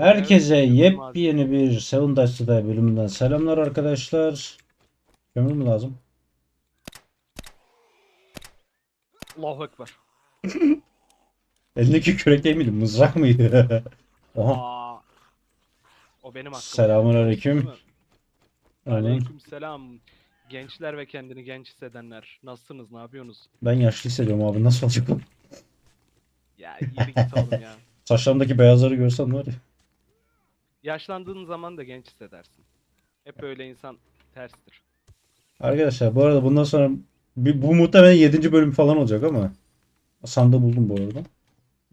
Herkese yepyeni bir Seven Dash'ta bölümünden selamlar arkadaşlar. Kömür mü lazım? Allahu Ekber. Elindeki kürek değil miydi? Mızrak mıydı? Oha. Aa, o benim hakkım. Selamun aleyküm. Aleyküm selam. Gençler ve kendini genç hissedenler. Nasılsınız? Ne yapıyorsunuz? Ben yaşlı hissediyorum abi. Nasıl olacak bu? Ya yürü git oğlum ya. Saçlarımdaki beyazları görsen var ya. Yaşlandığın zaman da genç hissedersin. Hep öyle insan terstir. Arkadaşlar bu arada bundan sonra bir, bu muhtemelen 7. bölüm falan olacak ama sandığı buldum bu arada.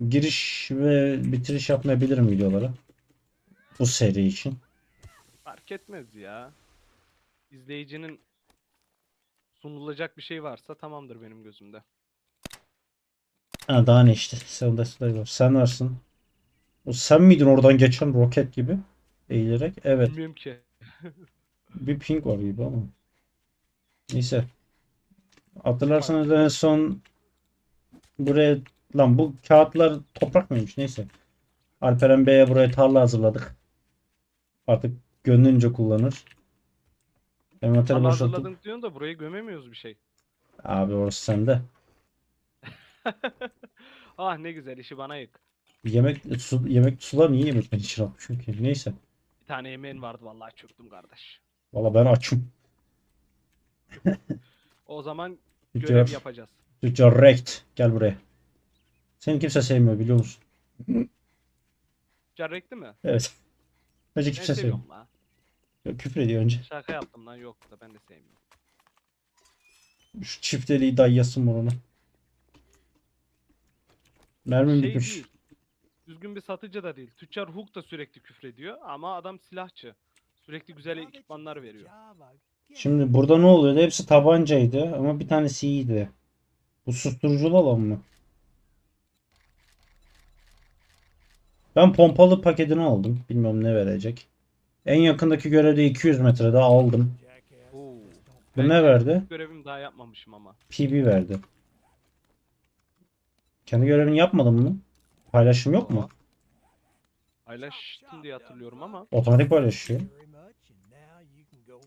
Giriş ve bitiriş yapmayabilirim videolara. Bu seri için. Fark etmez ya. İzleyicinin sunulacak bir şey varsa tamamdır benim gözümde. Ha daha ne işte. Sen de. Sen varsın. O sen miydin oradan geçen roket gibi? Eğilerek. Evet. Bilmiyorum ki. Bir ping var gibi ama. Neyse. Hatırlarsanız en son buraya lan bu kağıtlar toprak mıymış? Neyse. Alperen Bey'e buraya tarla hazırladık. Artık gönlünce kullanır. Envanteri Ama boşaltıp. hazırladın diyorsun da burayı gömemiyoruz bir şey. Abi orası sende. ah ne güzel işi bana yık. Yemek su, yemek sular niye yemekten için atmışım ki? Neyse. Bir tane yemeğin vardı vallahi çöktüm kardeş. Valla ben açım. O zaman görev yapacağız. tüccar rekt. Gel buraya. Seni kimse sevmiyor biliyor musun? Carrekti mi? Evet. Ben kimse sevmiyor. Yok, küfür ediyor önce. Şaka yaptım lan yok da ben de sevmiyorum. Şu çifteliği dayyasın onu. Mermim Şey bitmiş. değil. Düzgün bir satıcı da değil. Tüccar Hook da sürekli küfrediyor ama adam silahçı. Sürekli güzel ekipmanlar veriyor. Şimdi burada ne oluyordu? Hepsi tabancaydı ama bir tanesi iyiydi. Bu susturuculu olan mı? Ben pompalı paketini aldım. Bilmiyorum ne verecek. En yakındaki görevde 200 metrede aldım. Oo. Bu ne verdi? Görevimi daha yapmamışım ama. PB verdi. Kendi görevini yapmadın mı? Paylaşım yok mu? Paylaştım diye hatırlıyorum ama. Otomatik paylaşıyor.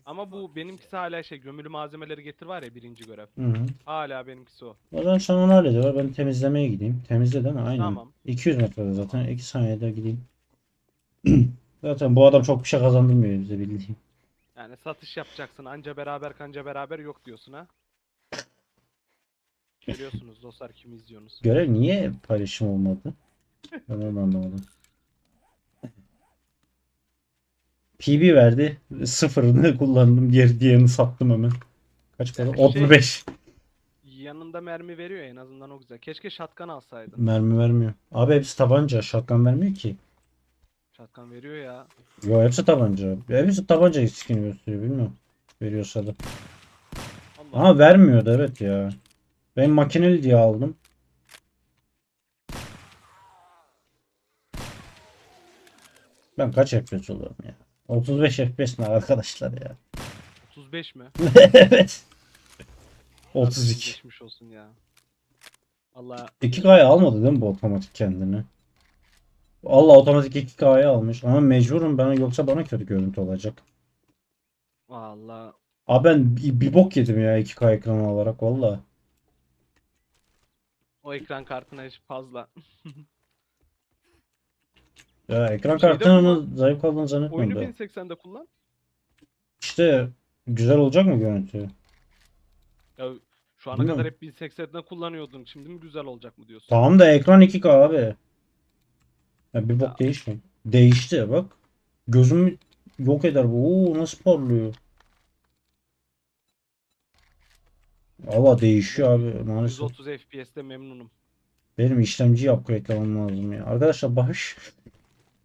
Ama bu benimkisi hala şey gömülü malzemeleri getir var ya birinci görev. Hı hı. Hala benimkisi o. O zaman sen onu hallediver. Ben temizlemeye gideyim. Temizle değil mi? Aynen. Tamam. 200 metrede zaten. 2 saniyede gideyim. Zaten bu adam çok bir şey kazandırmıyor bize bildiğim. Yani satış yapacaksın anca beraber kanca beraber yok diyorsun ha. Görüyorsunuz dostlar kim izliyorsunuz. Görev niye paylaşım olmadı? Ben onu anlamadım. PB verdi. Sıfırını kullandım. Diğer diğerini sattım hemen. Kaç para? Şey- 35. Yanında mermi veriyor en azından o güzel. Keşke shotgun alsaydın. Mermi vermiyor. Abi hepsi tabanca. Shotgun vermiyor ki. Shotgun veriyor ya. Yo hepsi tabanca. Hepsi tabanca skin gösteriyor bilmiyorum. Veriyorsa da. Allah. Ama vermiyordu evet ya. Ben makineli diye aldım. Ben kaç FPS oluyorum ya? 35 FPS ne arkadaşlar ya? 35 mi? evet. Harbiden 32. Geçmiş olsun ya. Allah 2K'ya almadı değil mi bu otomatik kendini? Allah otomatik 2K'ya almış ama mecburum ben yoksa bana kötü görüntü olacak. Allah Abi ben bir, bir bok yedim ya 2K ekranı olarak valla. o ekran kartına hiç fazla. Ya ekran Şeyde kartının zayıf kaldığını Oyunu zannetmiyorum da. 1080'de kullan. İşte güzel olacak mı görüntü? Ya şu ana Değil kadar hep 1080'de kullanıyordun. Şimdi mi güzel olacak mı diyorsun? Tamam da ekran 2K abi. Ya bir bok Ya. değişmiyor. Değişti bak. Gözümü yok eder bu. Oo nasıl parlıyor. Valla değişiyor abi maalesef. 130 FPS'te memnunum. Benim işlemciyi upgrade'lamam lazım ya. Arkadaşlar bahış.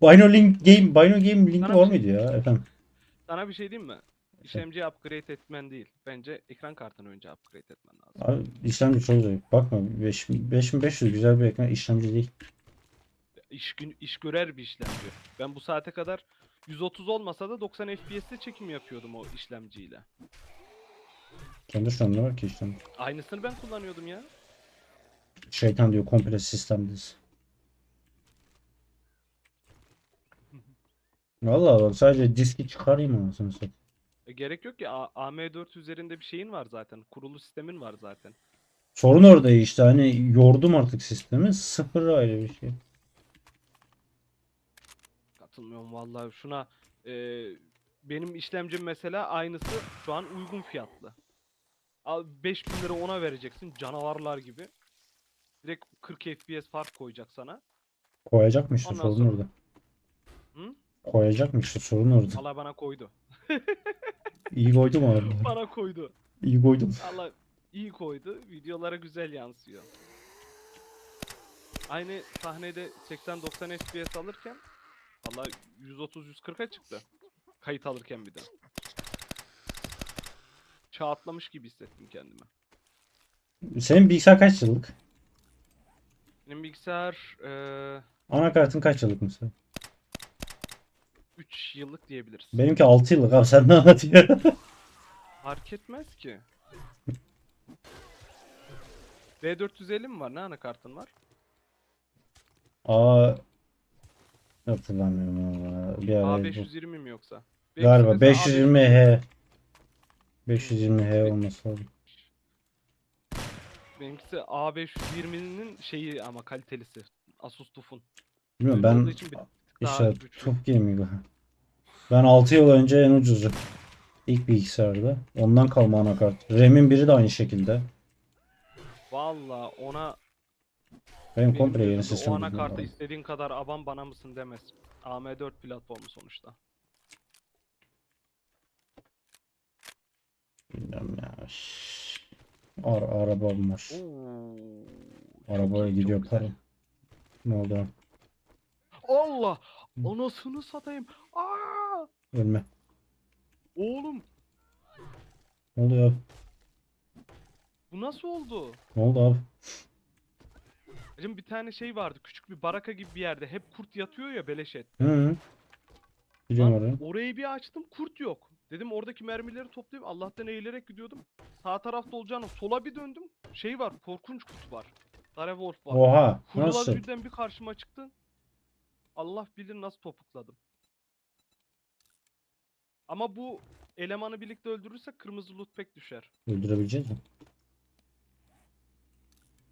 Bino Link Game, Bino Game linki Sana var mıydı ya efendim? Sana bir şey diyeyim mi? İşlemciyi upgrade etmen değil. Bence ekran kartını önce upgrade etmen lazım. Abi işlemci çok zayıf. Bakma 5, 5500 güzel bir ekran işlemci değil. İş, gün, iş görer bir işlemci. Ben bu saate kadar 130 olmasa da 90 FPS'te çekim yapıyordum o işlemciyle. Kendi şu an ne var ki işlemci? Aynısını ben kullanıyordum ya. Şeytan diyor komple sistemdeyiz. Vallahi bak sadece diski çıkarayım anasını satayım. E, gerek yok ki A- AM4 üzerinde bir şeyin var zaten. Kurulu sistemin var zaten. Sorun orada işte hani yordum artık sistemi. Sıfır ayrı bir şey. Katılmıyorum vallahi şuna e, benim işlemcim mesela aynısı şu an uygun fiyatlı. Al 5000 lira ona vereceksin canavarlar gibi. Direkt 40 FPS fark koyacak sana. Koyacakmış işte Ondan sorun sonra- orada. Hı? Koyacakmış işte sorun orada. Allah bana koydu. İyi koydum abi. Bana koydu. İyi koydum. Allah iyi koydu. Videolara güzel yansıyor. Aynı sahnede 80-90 FPS alırken Allah 130-140'a çıktı. Kayıt alırken bir de. Çağ atlamış gibi hissettim kendimi. Senin bilgisayar kaç yıllık? Benim bilgisayar eee Anakartın kaç yıllık mesela? 3 yıllık diyebiliriz. Benimki 6 yıllık abi sen ne anlatıyorsun? Fark etmez ki. B450 mi var? Ne anakartın var? Aa hatırlamıyorum ama bir ara A520 mi yoksa? galiba Benimkisi de 520H 520H olması lazım. Benimkisi A520'nin şeyi ama kalitelisi. Asus TUF'un. Bilmiyorum ben işte. TUF Gaming Ben 6 yıl önce en ucuzu. İlk bilgisayarda. Ondan kalma anakart. RAM'in biri de aynı şekilde. Valla ona Benim komple yeni sistem. o anakarta istediğin kadar aban bana mısın demez. AM4 platformu sonuçta. Bilmiyorum ya. Ar arabam var. Oo, çok Arabaya iyi, çok gidiyor para. Ne oldu? Allah! Anasını satayım. Aa! Ölme. Oğlum Ne oluyor? abi? bu nasıl oldu? Ne oldu abi? Hacım bir tane şey vardı. Küçük bir baraka gibi bir yerde. Hep kurt yatıyor ya beleş et. Hı -hı. Biliyorum Lan orayı. orayı bir açtım kurt yok. Dedim oradaki mermileri toplayıp Allah'tan eğilerek gidiyordum. Sağ tarafta olacağını sola bir döndüm. Şey var korkunç kurt var. Darewolf var. Oha. Hurladı Nasıl? birden bir karşıma çıktı. Allah bilir nasıl topukladım. Ama bu elemanı birlikte öldürürsek kırmızı loot pek düşer. Öldürebileceğiz mi?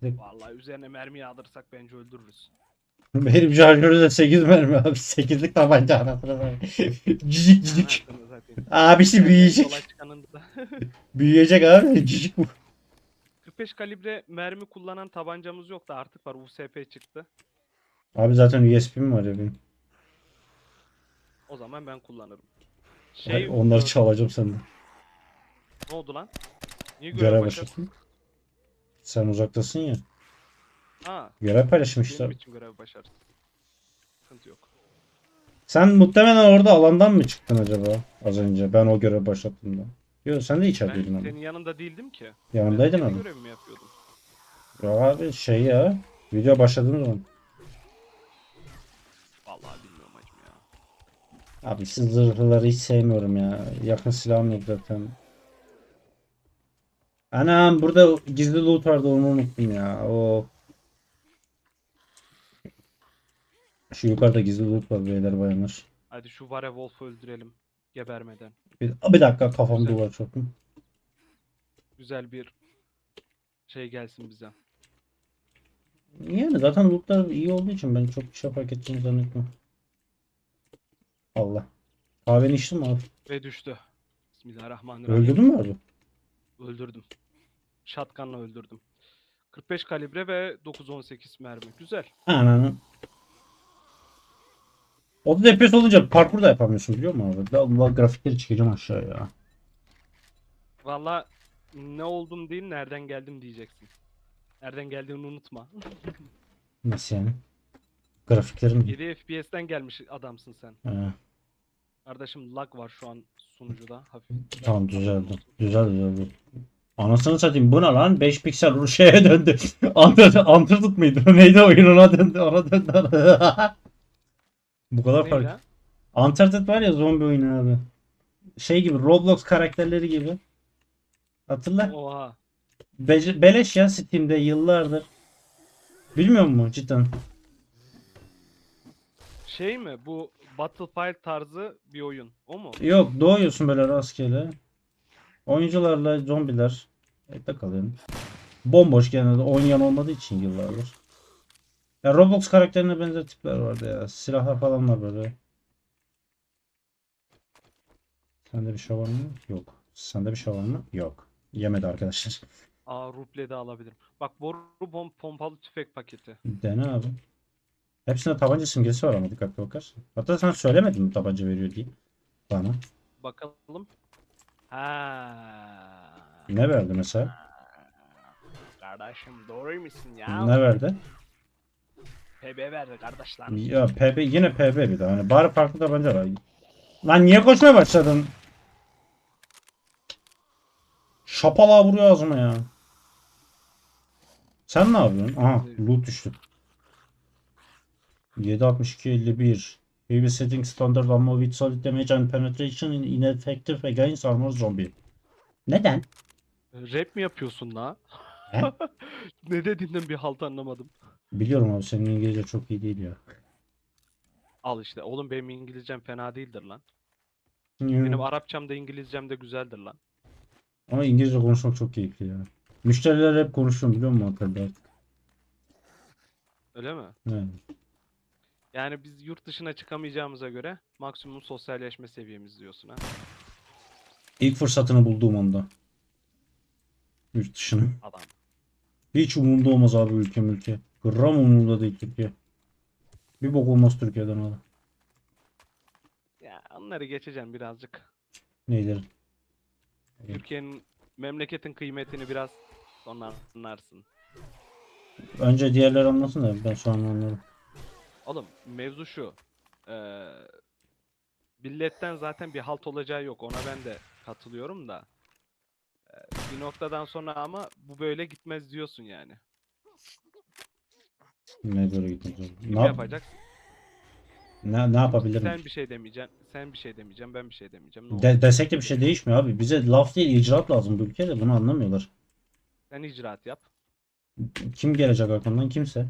Vallahi üzerine mermi yağdırsak bence öldürürüz. Benim şarjörü de 8 mermi abi. 8'lik tabanca anasını. Cicik cicik. Abisi büyüyecek. Büyüyecek abi. Cicik bu. 45 kalibre mermi kullanan tabancamız yok da artık var. USP çıktı. Abi zaten USB'm var ya benim. O zaman ben kullanırım. Şey, Şey, onları gördüm. çalacağım senden. Ne oldu lan? Niye Görev görev başlasın. Sen uzaktasın ya. Ha, Görev paylaşmışlar. benim için görev başarısın. Sıkıntı yok. Sen muhtemelen orada alandan mı çıktın acaba az önce? Ben o görev başlattığımda. Yok sen de Ben içerideydin ama. senin yanında değildim ki. Yanındaydın ben ama. kendi görevimi yapıyordum. Ya abi şey ya. Video başladığım zaman. Abi siz zırhları hiç sevmiyorum ya. Yakın silahım yok zaten. Anam burada gizli loot vardı onu unuttum ya. O Şu yukarıda gizli loot var beyler bayanlar. Hadi şu Werewolf'u öldürelim. Gebermeden. Bir, bir dakika kafam Güzel. duvar çoktum. Güzel bir şey gelsin bize. Yani zaten lootlar iyi olduğu için ben çok bir şey fark edeceğimi zannetmiyorum. Allah. Kahveni içtin mi abi? Ve düştü. Bismillahirrahmanirrahim. Öldürdün mü abi? Öldürdüm. Shotgun'la öldürdüm. 45 kalibre ve 9.18 mermi. Güzel. Ananı. 30 FPS olunca parkur da yapamıyorsun biliyor musun abi? Ben Allah grafikleri çekeceğim aşağıya. Valla ne oldum değil nereden geldim diyeceksin. Nereden geldiğini unutma. Nasıl yani? Grafiklerim mi? 7 FPS'ten gelmiş adamsın sen. He, Kardeşim lag var şu an sunucuda hafif. tamam düzeldi. Düzeldi düzeldi. Anasını satayım bu ne lan? 5 piksel şeye döndü. Under, Undertale mıydı? Neydi oyun ona döndü ona döndü. bu kadar Neydi fark. ha? Uncharted var ya zombi oyunu abi. Şey gibi Roblox karakterleri gibi. Hatırla. Oha. Be- beleş ya Steam'de yıllardır. Bilmiyor musun cidden? Şey mi? Bu Battlefield tarzı bir oyun. O mu? Yok doğuyorsun böyle rastgele. Oyuncularla zombiler. Evde kalıyorsun. Bomboş genelde oynayan olmadığı için yıllardır. Ya Roblox karakterine benzer tipler vardı ya. Silahlar falan var böyle. Sende bir şey var mı? Yok. Sende bir şey var mı? Yok. Yemedi arkadaşlar. Aa ruble de alabilirim. Bak boru pompalı tüfek paketi. Dene abi. Hepsinde tabanca simgesi var ama dikkatli bakarsın. Hatta sen söylemedin mi tabanca veriyor diye. Bana. Bakalım. Ha. Ne verdi mesela? Kardeşim doğruymuşsun ya. Ne verdi? PB verdi kardeş lan. Ya PB yine PB bir de hani bari farklı tabanca var. Lan niye koşmaya başladın? Şapala vuruyor ağzıma ya. Sen ne yapıyorsun? Aha loot düştü. 762 51 PB setting standard ammo with solid damage and penetration in ineffective against armor zombie. Neden? Rap mi yapıyorsun la? He? ne dediğinden bir halt anlamadım. Biliyorum abi senin İngilizce çok iyi değil ya. Al işte. Oğlum benim İngilizcem fena değildir lan. Benim Hmm. Arapçam da İngilizcem de güzeldir lan. Ama İngilizce konuşmak çok keyifli ya. Müşteriler hep konuşuyorum biliyor musun artık? Öyle mi? Evet. Yani biz yurt dışına çıkamayacağımıza göre maksimum sosyalleşme seviyemiz diyorsun ha. İlk fırsatını bulduğum anda. Yurt dışına. Adam. Hiç umurumda olmaz abi ülke ülke. Gram umurumda değil Türkiye. Bir bok olmaz Türkiye'den abi. Ya onları geçeceğim birazcık. Neyleri? Türkiye'nin memleketin kıymetini biraz sonra anlarsın. Önce diğerleri anlasın da ben sonra anlarım. Oğlum mevzu şu. Eee milletten zaten bir halt olacağı yok. Ona ben de katılıyorum da. Eee, bir noktadan sonra ama bu böyle gitmez diyorsun yani. Ne böyle gitmez Ne, yap yapacaksın? ne, ne yapabilirim? Sen bir şey demeyeceksin. Sen bir şey demeyeceksin. Ben bir şey demeyeceğim. Ne De, desek de bir şey değişmiyor abi. Bize laf değil icraat lazım bu ülkede. Bunu anlamıyorlar. Sen icraat yap. Kim gelecek arkamdan? Kimse.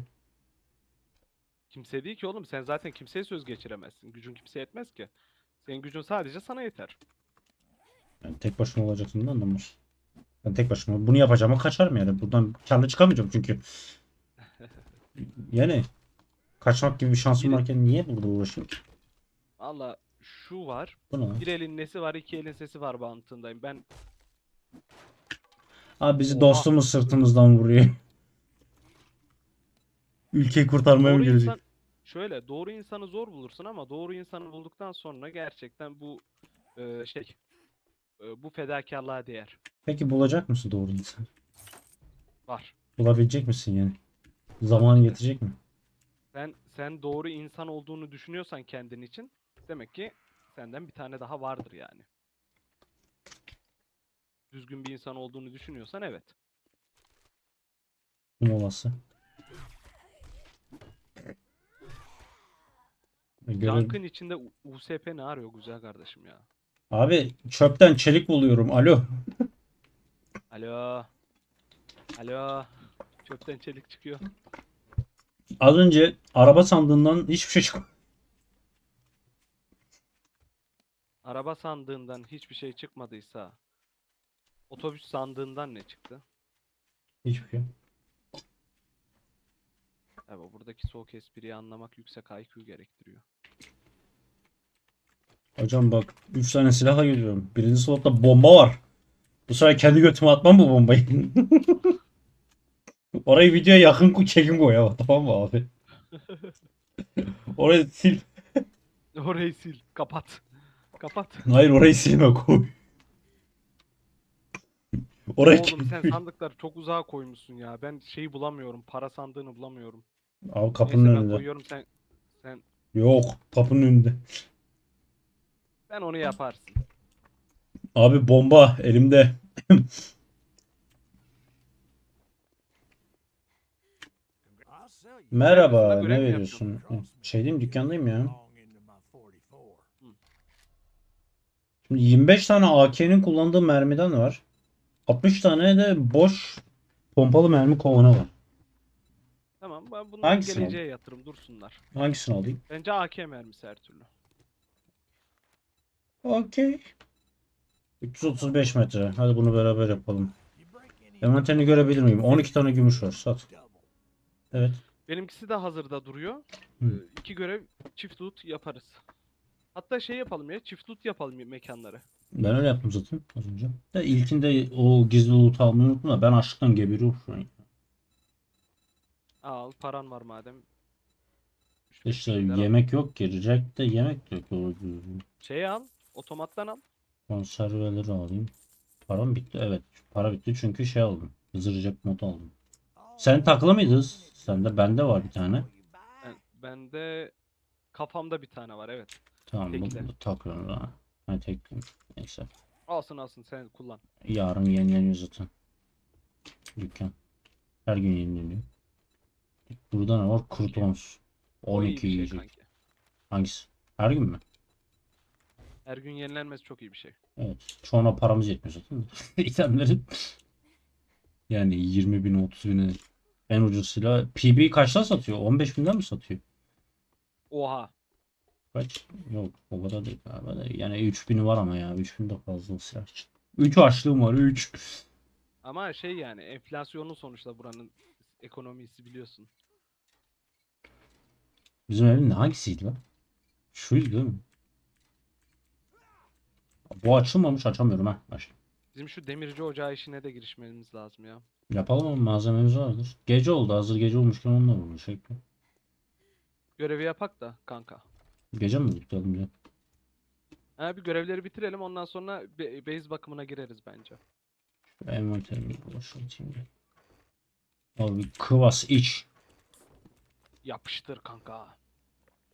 Kimse değil ki oğlum. Sen zaten kimseye söz geçiremezsin. Gücün kimseye yetmez ki. Senin gücün sadece sana yeter. Yani tek başıma olacaksın da anlamaz. Ben tek başıma bunu yapacağıma kaçarım yani. Buradan karlı çıkamayacağım çünkü. Yani kaçmak gibi bir şansım varken niye burada uğraşayım ki? Valla şu var. Bu ne? Bir elin nesi var, iki elin sesi var bantındayım. Ben Abi bizi Oha. dostumuz sırtımızdan vuruyor. Ülkeyi kurtarmaya mı gelecek? insan şöyle doğru insanı zor bulursun ama doğru insanı bulduktan sonra gerçekten bu e, şey e, bu fedakarlığa değer. Peki bulacak mısın doğru insan? Var. Bulabilecek misin yani? Zamanı yetecek mi? Sen sen doğru insan olduğunu düşünüyorsan kendin için demek ki senden bir tane daha vardır yani. Düzgün bir insan olduğunu düşünüyorsan evet. Kim Görev... Yankın içinde U- USP ne arıyor güzel kardeşim ya. Abi çöpten çelik buluyorum. Alo. Alo. Alo. Çöpten çelik çıkıyor. Az önce araba sandığından hiçbir şey çıkmadı. Araba sandığından hiçbir şey çıkmadıysa otobüs sandığından ne çıktı? Hiçbir şey. Evet, buradaki soğuk espriyi anlamak yüksek IQ gerektiriyor. Hocam bak 3 tane silahla geliyorum. Birinci slotta bomba var. Bu sefer kendi götüme atmam bu bombayı. Orayı videoya yakın çekim koy ama tamam mı abi? Orayı sil. Orayı sil, kapat. Kapat. Hayır orayı silme koy. Orayı Oğlum sen sandıkları çok uzağa koymuşsun ya. Ben şeyi bulamıyorum. Para sandığını bulamıyorum. Abi kapının Neyse ben önünde. koyuyorum sen sen Yok kapının önünde. Sen onu yaparsın. Abi bomba elimde. Merhaba ne veriyorsun? Şey diyeyim dükkandayım ya. Şimdi 25 tane AK'nin kullandığı mermiden var. 60 tane de boş pompalı mermi kovanı var. Tamam ben bunlar Hangisini geleceğe yatırım dursunlar. Hangisini alayım? Bence AK mermisi her türlü. Okey. 335 metre. Hadi bunu beraber yapalım. Envanterini görebilir miyim? 12 tane gümüş var. Sat. Evet. Benimkisi de hazırda duruyor. Hı. Ee, İki görev çift loot yaparız. Hatta şey yapalım ya çift loot yapalım ya mekanları. Ben öyle yaptım zaten az önce. De ilkinde o gizli loot almayı unuttum da ben açlıktan geberiyorum şu an. Al paran var madem. İşte şeyler al. yemek yok ki. Jack'te yemek de yok. Şey al. Otomattan al. Konserveleri alayım. Param bitti. Evet. Para bitti çünkü şey aldım. Hızır Jack mod aldım. Sen takılı mıydın? Sende bende var bir tane. Ben, bende kafamda bir tane var evet. Tamam Tekle. bunu takıyorum ha. Ha tek. Neyse. Alsın alsın sen kullan. Yarın yenileniyor zaten. Dükkan. Her gün yenileniyor. Burada ne var? Kurtons. O iyi 12 bir şey yiyecek. kanki. Hangisi? Her gün mü? Her gün yenilenmesi çok iyi bir şey. Evet. Çoğuna paramız yetmiyor zaten. İtemlerin. Yani 20 bin 30 bine en ucuz silah. PB kaçtan satıyor? 15 binden mi satıyor? Oha. Kaç? Yok o kadar değil galiba da. Yani 3000'i var ama ya. 3000 de fazla silah için. 3 açlığım var 3. Ama şey yani enflasyonun sonuçta buranın ekonomisi biliyorsun. Bizim evin hangisiydi lan? Şuydu değil mi? Bu açılmamış açamıyorum ha. Aç. Bizim şu demirci ocağı işine de girişmemiz lazım ya. Yapalım ama malzememiz vardır. Gece oldu hazır gece olmuşken onunla uğraşayım. Görevi yapak da kanka. Gece mi tutalım ya? Ha bir görevleri bitirelim ondan sonra be- base bakımına gireriz bence. Envanterimi boşaltayım ya. Abi kıvas iç. Yapıştır kanka.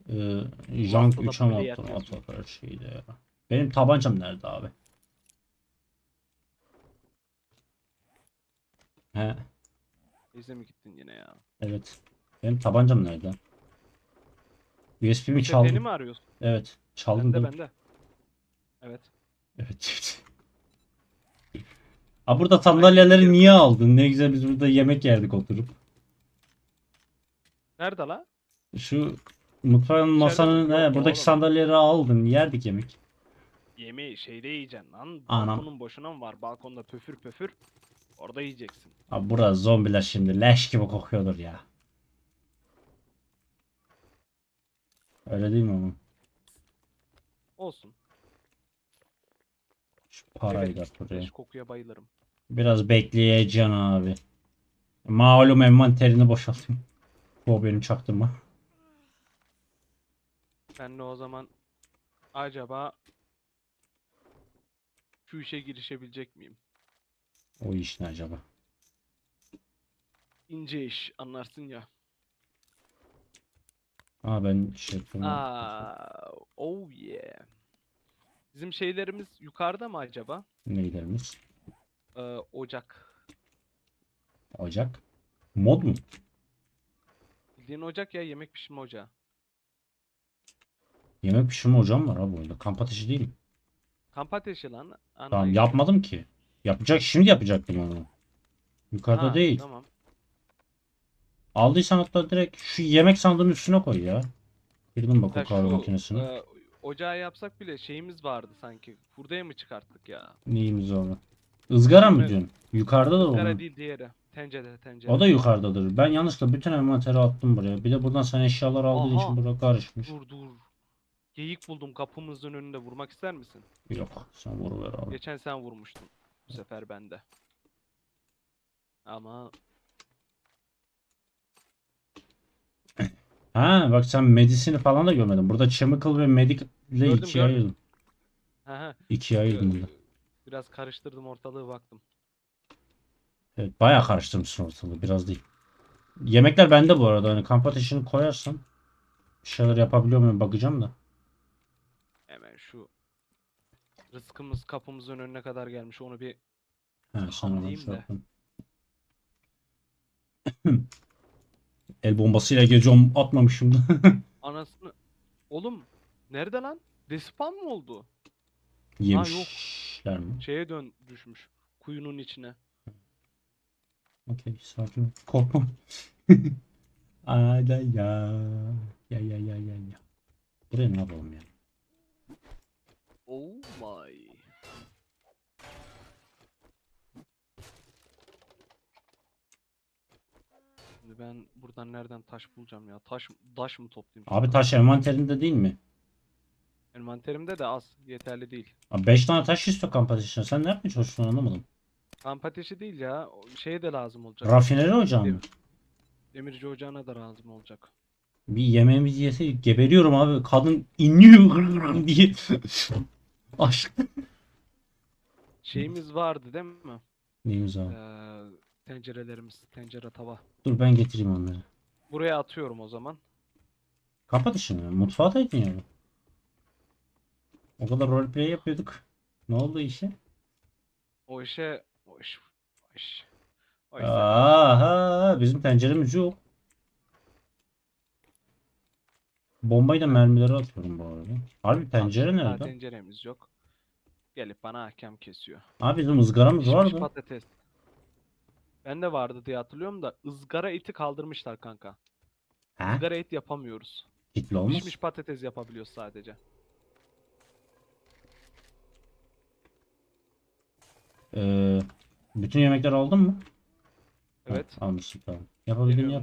Ee, Jank haftada 3'e mi böyle attım? yatıyorsun. At her şeyi de ya. Benim tabancam nerede abi? He Base'e mi gittin yine ya? evet. Benim tabancam nerede? USB'mi çaldım. mi arıyorsun? Evet. Çaldım Bende değil mi? bende. Evet. Evet. Aa burada sandalyeleri niye aldın? Ne güzel biz burada yemek yerdik oturup. Nerede la? Şu mutfağın masanın he, buradaki oğlum? sandalyeleri aldın. Yerdik yemek. Yemeği şeyde yiyeceksin lan. Anam. Balkonun boşuna mı var? Balkonda pöfür pöfür. Orada yiyeceksin. Abi burası zombiler şimdi leş gibi kokuyordur ya. Öyle değil mi oğlum? Olsun. Şu parayı da buraya. leş kokuya bayılırım. Biraz bekleyeceksin abi. Malum envanterini boşaltayım. Bu benim çaktırma. Ben de o zaman acaba şu işe girişebilecek miyim? O iş ne acaba? İnce iş anlarsın ya. Aa ben şey. Aa, oh yeah. Bizim şeylerimiz yukarıda mı acaba? Neylerimiz? Ee, ocak. Ocak. Mod mu? Bildiğin ocak ya yemek pişirme ocağı. Yemek pişirme ocağım var abi orada. Kamp ateşi değil mi? Kamp ateşi lan. Ana Tamam yapmadım ki. Yapacak şimdi yapacaktım onu. Yukarıda Ha, değil. Tamam. Aldıysan hatta direkt şu yemek sandığının üstüne koy ya. Girdim bak o kahve makinesine. e, ocağı yapsak bile şeyimiz vardı sanki. Hurdaya mı çıkarttık ya? Neyimiz orada? Izgara mı Evet. diyorsun? Yukarıda da Kara onun. değil diğeri. Tencere tencere. O da yukarıdadır. Ben yanlışlıkla bütün envanteri attım buraya. Bir de buradan sen eşyalar aldığın Aha. için burada karışmış. Dur dur. Geyik buldum kapımızın önünde vurmak ister misin? Yok. Sen vuruver abi. Geçen sen vurmuştun. Bu sefer bende. Ama Ha bak sen medisini falan da görmedin. Burada chemical ve medic ile Gördüm, ikiye gördüm. ayırdım. İkiye ayırdım burada. Biraz karıştırdım ortalığı baktım. Evet bayağı karıştırmışsın ortalığı. Biraz değil. Yemekler bende bu arada. Hani kamp ateşini koyarsan bir şeyler yapabiliyor muyum bakacağım da. Hemen şu rızkımız kapımızın önüne kadar gelmiş. Onu bir sana diyeyim şey. El bombasıyla geziyorum atmamışım da. anasını... Oğlum nerede lan? Despawn mı oldu? Yemişler mi? Şeye dön düşmüş. Kuyunun içine. Okey sakin ol. Korkma. Ayda ya. Ya ya ya ya ya. Buraya ne yapalım ya? Oh my. Şimdi ben buradan nereden taş bulacağım ya? Taş taş mı toplayayım? Abi taş envanterinde değil mi? Envanterimde de az. Yeterli değil. Abi 5 tane taş istiyor kamp ateşine. Sen ne yapmaya çalışıyorsun anlamadım. Kamp ateşi değil ya. o Şey de lazım olacak. Rafineri ocağı mı? Demir- Demirci ocağına da lazım olacak. Bir yemeğimizi yeseydik geberiyorum abi. Kadın inliyor diye. Aşk. Şeyimiz vardı değil mi? Neyimiz abi? Ee, tencerelerimiz, tencere tava. Dur ben getireyim onları. Buraya atıyorum o zaman. Kamp ateşine mi? Mutfağa daydın yani. O kadar roleplay yapıyorduk. Ne oldu işe? O işe, o iş, o iş. O iş. Aha bizim tenceremiz yok. Bombayı da mermileri atıyorum bu arada. Harbi tencere Daha nerede? tenceremiz yok. Gelip bana hakem kesiyor. Abi bizim ızgaramız Pişmiş vardı. patates. Ben de vardı diye hatırlıyorum da ızgara eti kaldırmışlar kanka. Ha? Izgara et yapamıyoruz. Kitli olmaz. Pişmiş patates yapabiliyoruz sadece. Ee, bütün yemekleri aldın mı? Ha, Evet. almışsın tamam. Yapabildiğini yap.